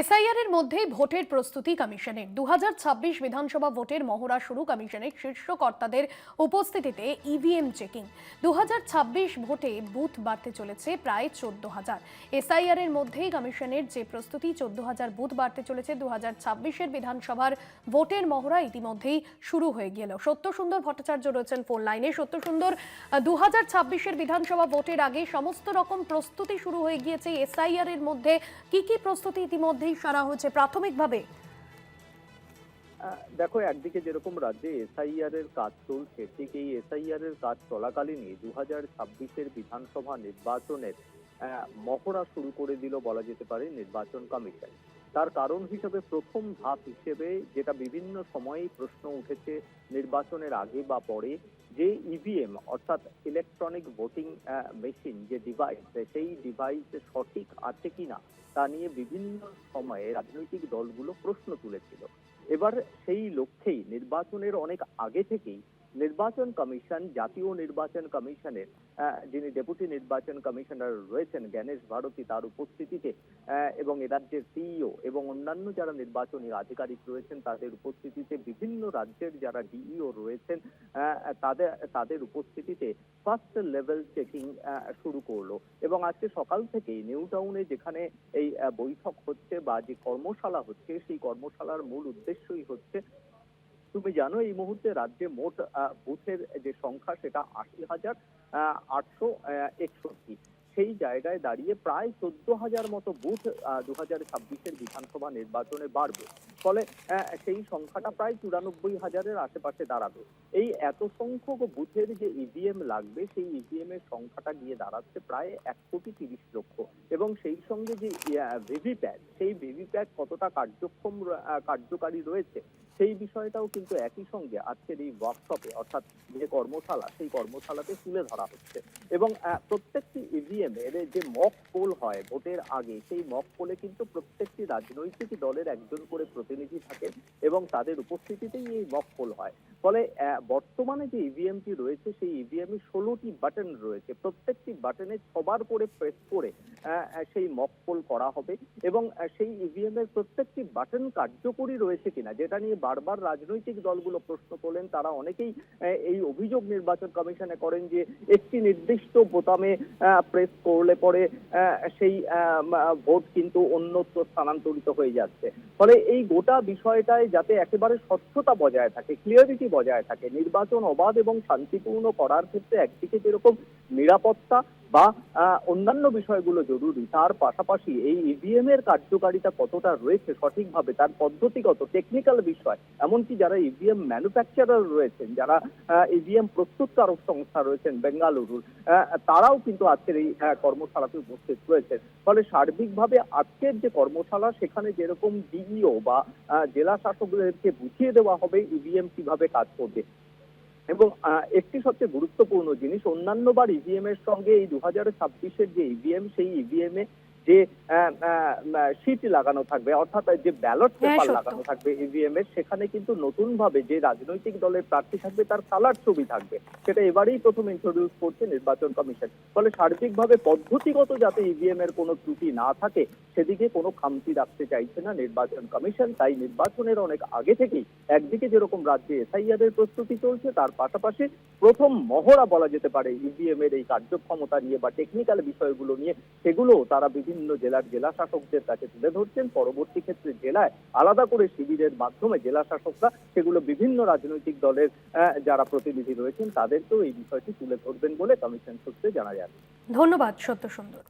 SIR এর মধ্যেই ভোটের প্রস্তুতি কমিশনের। দু হাজার ছাব্বিশ বিধানসভা ভোটের মহড়া শুরু কমিশনের শীর্ষ কর্তাদের উপস্থিতিতে ইভিএম চেকিং। দু হাজার ছাব্বিশ ভোটে বুথ বাড়তে চলেছে প্রায় চোদ্দ হাজার এসআইআর এর মধ্যেই কমিশনের যে প্রস্তুতি চোদ্দ হাজার বুথ বাড়তে চলেছে। দু হাজার বিধানসভার ভোটের মহড়া ইতিমধ্যেই শুরু হয়ে গেল। সত্য সুন্দর ভট্টাচার্য রয়েছেন ফোন লাইনে। সত্য সুন্দর দু হাজার ছাব্বিশের বিধানসভা ভোটের আগে সমস্ত রকম প্রস্তুতি শুরু হয়ে গিয়েছে। এসআইআর এর মধ্যে কি কি প্রস্তুতি ইতিমধ্যেই সারা হচ্ছে প্রাথমিকভাবে। দেখো, একদিকে যেরকম রাজ্যে এসআইআর এর কাজ চলছে, ঠিক এই এসআইআর এর কাজ চলাকালীনই দু হাজার ছাব্বিশের বিধানসভা নির্বাচনের মহড়া শুরু করে দিল বলা যেতে পারে নির্বাচন কমিশন। তার কারণ হিসেবে প্রথম ধাপ হিসেবে যেটা বিভিন্ন সময়ে প্রশ্ন উঠেছে নির্বাচনের আগে বা পরে যে ইভিএম অর্থাৎ ইলেকট্রনিক ভোটিং মেশিন যে ডিভাইস সেই ডিভাইস সঠিক আছে কিনা, তা নিয়ে বিভিন্ন সময়ে রাজনৈতিক দলগুলো প্রশ্ন তুলেছিল। এবার সেই লক্ষ্যেই নির্বাচনের অনেক আগে থেকেই নির্বাচন কমিশন, জাতীয় নির্বাচন কমিশনের যিনি ডেপুটি নির্বাচন কমিশনার রয়েছেন, জ্ঞানেশ ভারতী, তার উপস্থিতিতে এবং এ রাজ্যের সিইও এবং অন্যান্য যারা নির্বাচনী আধিকারিক রয়েছেন, তাদের উপস্থিতিতে বিভিন্ন রাজ্যের যারা ডিইও রয়েছেন তাদের তাদের উপস্থিতিতে ফার্স্ট লেভেল চেকিং শুরু করল। এবং আজকে সকাল থেকেই নিউ টাউনে যেখানে এই বৈঠক হচ্ছে বা যে কর্মশালা হচ্ছে, সেই কর্মশালার মূল উদ্দেশ্যই হচ্ছে জানো এই মুহূর্তে রাজ্যে মোট বুথের যে সংখ্যা সেটা আশি হাজার আটশো একষট্টি। সেই জায়গায় দাঁড়িয়ে প্রায় চোদ্দ হাজার মতো বুথ দু হাজার ছাব্বিশের বিধানসভা নির্বাচনে বাড়বে। ফলে সেই সংখ্যাটা প্রায় চুরানব্বই হাজারের আশেপাশে দাঁড়াবে। এই এত সংখ্যক বুথের যে ইভিএম লাগবে, সেই ইভিএম এর সংখ্যাটা গিয়ে দাঁড়াচ্ছে প্রায় এক কোটি তিরিশ লক্ষ। এবং সেই সঙ্গে যে ভিভিপ্যাট সেই ভিভিপ্যাট কতটা কার্যক্ষম কার্যকারী রয়েছে, সেই বিষয়টাও কিন্তু একই সঙ্গে আজকের এই ওয়ার্কশপে অর্থাৎ যে কর্মশালা, সেই কর্মশালাতে তুলে ধরা হচ্ছে। এবং প্রত্যেকটি ইভিএম এর যে মক পোল হয় ভোটের আগে, সেই মক পোলে কিন্তু প্রত্যেকটি রাজনৈতিক দলের একজন করে প্রতিনিধি থাকেন এবং তাদের উপস্থিতিতেই এই মক পোল হয়। ফলে বর্তমানে যে ইভিএমটি রয়েছে, সেই ইভিএম এ ষোলোটি বাটন রয়েছে। প্রত্যেকটি বাটনে ছবার করে প্রেস করে সেই মক পোল করা হবে এবং সেই ইভিএম এর প্রত্যেকটি বাটন কার্যকরী রয়েছে কিনা, যেটা নিয়ে বারবার রাজনৈতিক দলগুলো প্রশ্ন তোলেন। তারা অনেকেই এই অভিযোগ নির্বাচন কমিশনে করেন যে, একটি নির্দিষ্ট বোতামে প্রেস করলে পরে সেই ভোট কিন্তু অন্যত্র স্থানান্তরিত হয়ে যাচ্ছে। ফলে এই গোটা বিষয়টায় যাতে একেবারে স্বচ্ছতা বজায় থাকে ক্লিয়ারিটি বজায় থাকে। নির্বাচন অবাধ এবং শান্তিপূর্ণ করার ক্ষেত্রে একদিকে যেরকম নিরাপত্তা বা অন্যান্য বিষয়গুলো জরুরি। তার পাশাপাশি এই ইভিএম এর কার্যকারিতা কতটা রয়েছে সঠিকভাবে তার পদ্ধতিগত টেকনিক্যাল বিষয় এমনকি যারা ইভিএম ম্যানুফ্যাকচারার রয়েছেন যারা ইভিএম প্রস্তুতকারক সংস্থা রয়েছেন বেঙ্গালুরুর তারাও কিন্তু আজকের এই আহ, কর্মশালাতে উপস্থিত রয়েছেন। ফলে সার্বিকভাবে আজকের যে কর্মশালা সেখানে যেরকম ডিইও বা জেলা শাসকদেরকে বুঝিয়ে দেওয়া হবে ইভিএম কীভাবে কাজ করবে। এবং একটি সবচেয়ে গুরুত্বপূর্ণ জিনিস, অন্যান্য বার ইভিএম এর সঙ্গে এই দু হাজার ছাব্বিশের যে ইভিএম সেই ইভিএম এ যে সিট লাগানো থাকবে অর্থাৎ যে ব্যালট পেপার লাগানো থাকবে ইভিএম এর সেখানে কিন্তু নতুন ভাবে যে রাজনৈতিক দলের প্রার্থী থাকবে তার কালার ছবি থাকবে। সেটা এবারেই প্রথম ইন্ট্রোডিউস করছে নির্বাচন কমিশন। ফলে সার্বিকভাবে পদ্ধতিগত যাতে ইভিএম এর কোনো ত্রুটি না থাকে সেদিকে কোনো খামতি রাখতে চাইছে না নির্বাচন কমিশন। তাই নির্বাচনের অনেক আগে থেকেই একদিকে যেরকম রাজ্যে এসআইআর এর প্রস্তুতি চলছে তার পাশাপাশি প্রথম মহড়া বলা যেতে পারে ইভিএম এর এই কার্যক্ষমতা নিয়ে বা টেকনিক্যাল বিষয়গুলো নিয়ে সেগুলো তারা বিভিন্ন জেলার জেলা শাসকদের কাছে তুলে ধরছেন। পরবর্তী ক্ষেত্রে জেলায় আলাদা করে শিবিরের মাধ্যমে জেলা শাসকরা সেগুলো বিভিন্ন রাজনৈতিক দলের যারা প্রতিনিধি রয়েছেন, তাদেরকেও এই বিষয়টি তুলে ধরবেন বলে কমিশন সূত্রে জানা যাবে ধন্যবাদ সত্য সুন্দর